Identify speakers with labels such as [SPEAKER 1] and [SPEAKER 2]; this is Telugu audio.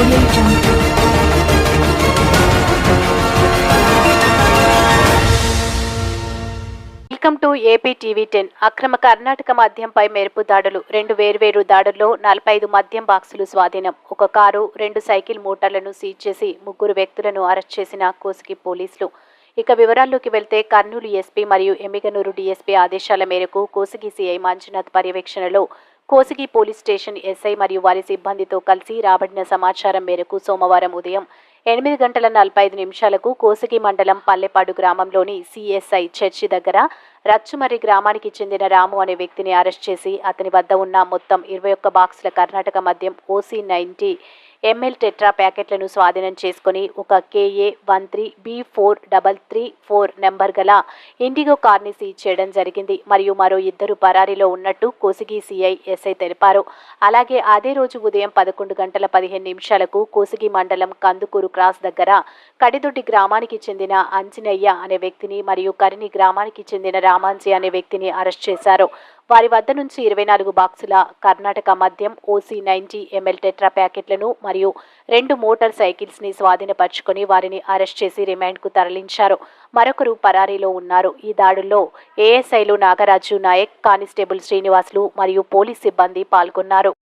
[SPEAKER 1] Welcome to AP TV ten. అక్రమ కర్ణాటక మద్యంపై మెరుపు దాడులు. రెండు వేర్వేరు దాడుల్లో నలభై ఐదు మద్యం బాక్సులు స్వాధీనం. ఒక కారు రెండు సైకిల్ మోటార్లను సీజ్ చేసి ముగ్గురు వ్యక్తులను అరెస్ట్ చేసిన కోసిగి పోలీసులు. ఇక వివరాల్లోకి వెళ్తే కర్నూలు ఎస్పీ మరియు ఎమ్మిగనూరు డీఎస్పీ ఆదేశాల మేరకు కోసిగి సీఐ మంజునాథ్ పర్యవేక్షణలో కోసిగి పోలీస్ స్టేషన్ ఎస్ఐ మరియు వారి సిబ్బందితో కలిసి రాబడిన సమాచారం మేరకు సోమవారం ఉదయం ఎనిమిది గంటల నలభై ఐదు నిమిషాలకు కోసిగి మండలం పల్లెపాడు గ్రామంలోని సిఎస్ఐ చర్చి దగ్గర రచ్చుమర్రి గ్రామానికి చెందిన రాము అనే వ్యక్తిని అరెస్ట్ చేసి అతని వద్ద ఉన్న మొత్తం ఇరవై ఒక్క బాక్సుల కర్ణాటక మద్యం ఓసీ నైంటీ ఎంఎల్ టెట్రా ప్యాకెట్లను స్వాధీనం చేసుకుని ఒక KA one three B four double three four number గల ఇండిగో కార్ని సీజ్ చేయడం జరిగింది. మరియు మరో ఇద్దరు పరారీలో ఉన్నట్టు కోసిగి సిఐ ఎస్ఐ తెలిపారు. అలాగే అదే రోజు ఉదయం పదకొండు గంటల పదిహేను నిమిషాలకు కోసిగి మండలం కందుకూరు క్రాస్ దగ్గర కడిదొడ్డి గ్రామానికి చెందిన అంజనయ్య అనే వ్యక్తిని మరియు కరిని గ్రామానికి చెందిన రామాంజీ అనే వ్యక్తిని అరెస్ట్ చేశారు. వారి వద్ద నుంచి ఇరవై నాలుగు బాక్సుల కర్ణాటక మద్యం ఓసీ నైంటీ ఎంఎల్ టెట్రా ప్యాకెట్లను మరియు రెండు మోటార్ సైకిల్స్ని స్వాధీనపరుచుకొని వారిని అరెస్ట్ చేసి రిమాండ్కు తరలించారు. మరొకరు పరారీలో ఉన్నారు. ఈ దాడుల్లో ఏఎస్ఐలు నాగరాజు నాయక్ కానిస్టేబుల్ శ్రీనివాసులు మరియు పోలీస్ సిబ్బంది పాల్గొన్నారు.